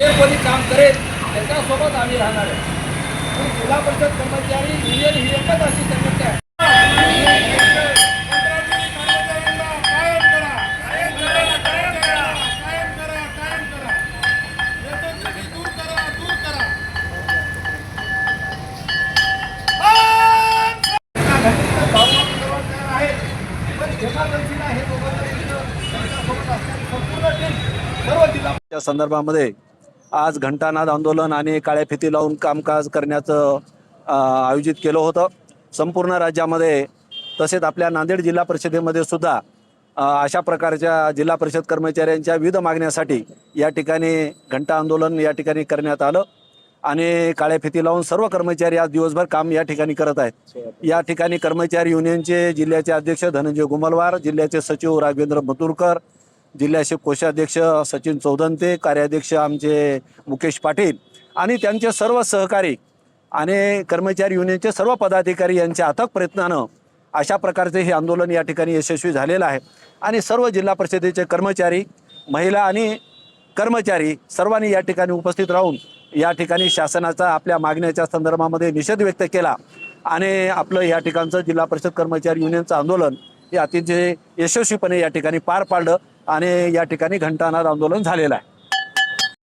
जे कोणी काम करेल त्याच्यासोबत आम्ही राहणार आहे. जिल्हा परिषद कर्मचारी युनियन ही एकच अशी संघटना आहे. संदर्भामध्ये आज घंटानाद आंदोलन आणि काळ्या फिती लावून कामकाज करण्याचं आयोजित केलं होतं. संपूर्ण राज्यामध्ये तसेच आपल्या नांदेड जिल्हा परिषदेमध्ये सुद्धा अशा प्रकारच्या जिल्हा परिषद कर्मचाऱ्यांच्या विविध मागण्यासाठी या ठिकाणी घंटा आंदोलन या ठिकाणी करण्यात आलं. आणि काळ्या फिती लावून सर्व कर्मचारी आज दिवसभर काम या ठिकाणी करत आहेत. या ठिकाणी कर्मचारी युनियनचे जिल्ह्याचे अध्यक्ष धनंजय गुमलवार जिल्ह्याचे सचिव राघवेंद्र मतुरकर जिल्ह्याचे कोषाध्यक्ष सचिन चौदंते कार्याध्यक्ष आमचे मुकेश पाटील आणि त्यांचे सर्व सहकारी आणि कर्मचारी युनियनचे सर्व पदाधिकारी यांच्या अथक प्रयत्नानं अशा प्रकारचे हे आंदोलन या ठिकाणी यशस्वी झालेलं आहे. आणि सर्व जिल्हा परिषदेचे कर्मचारी महिला आणि कर्मचारी सर्वांनी या ठिकाणी उपस्थित राहून या ठिकाणी शासनाचा आपल्या मागण्याच्या संदर्भामध्ये निषेध व्यक्त केला आणि आपलं या ठिकाणचं जिल्हा परिषद कर्मचारी युनियनचं आंदोलन हे अतिशय यशस्वीपणे या ठिकाणी पार पाडलं आणि या ठिकाणी घंटानाद आंदोलन झालेलं आहे.